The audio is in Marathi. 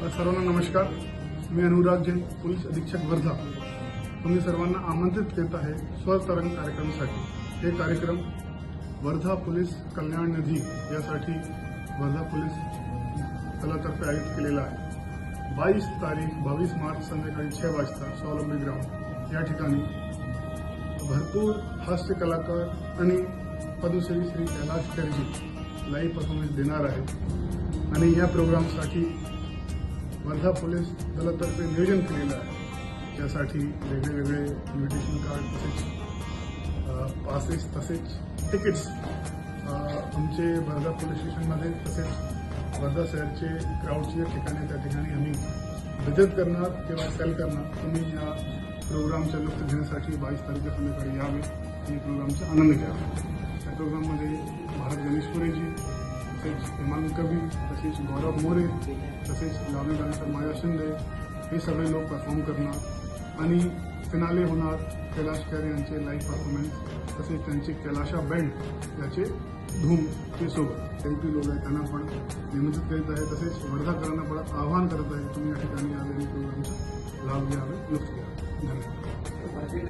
सर्वांना नमस्कार. मी अनुराग जैन पोलीस अधीक्षक वर्धा. तुम्ही सर्वांना आमंत्रित करत आहे स्वतरंग कार्यक्रमासाठी. हे कार्यक्रम वर्धा पोलीस कल्याण निधी यासाठी वर्धा पोलीस दलातर्फे आयोजित केलेला आहे. बावीस तारीख बावीस मार्च संध्याकाळी छह वाजता स्वावलंबी ग्राउंड. या ठिकाणी भरपूर हास्य कलाकार आणि पद्मश्री श्री कैलाश खैरजी लाईव्ह परफॉर्मन्स देणार आहेत. आणि या प्रोग्रामसाठी वर्धा पोलीस दलातर्फे नियोजन केलेलं आहे. त्यासाठी वेगळे वेगळे इन्व्हिटेशन कार्ड तसेच पासेस तसेच तिकीट्स आमचे वर्धा पोलीस स्टेशनमध्ये तसेच वर्धा शहरचे क्राऊडचे ठिकाणी त्या ठिकाणी आम्ही बचत करणार किंवा सेल करणार. तुम्ही या प्रोग्रामचा लुप्त घेण्यासाठी बावीस तारखेला संध्याकाळी यावे आणि प्रोग्रामचा आनंद घ्यावा या प्रोग्राममध्ये भारत गणेशपुरेजी तसेच हेमांग कवी तसेच गौरव मोरे तसेच लावणी डान्सर माया शिंदे हे सगळे लोक परफॉर्म करणार. आणि फिनाले होणार कैलाश खेर यांचे लाईव्ह परफॉर्मन्स तसेच त्यांचे कैलाशा बँड याचे धूम ते सोबत. एलपी लोक आहेत त्यांना पण निमंत्रित करीत आहे. तसेच वर्धाकरांना पण आवाहन करत आहे. तुम्ही या ठिकाणी आलेले प्रोग्रामचा लाभ घ्यावे लक्ष घ्यावे. धन्यवाद.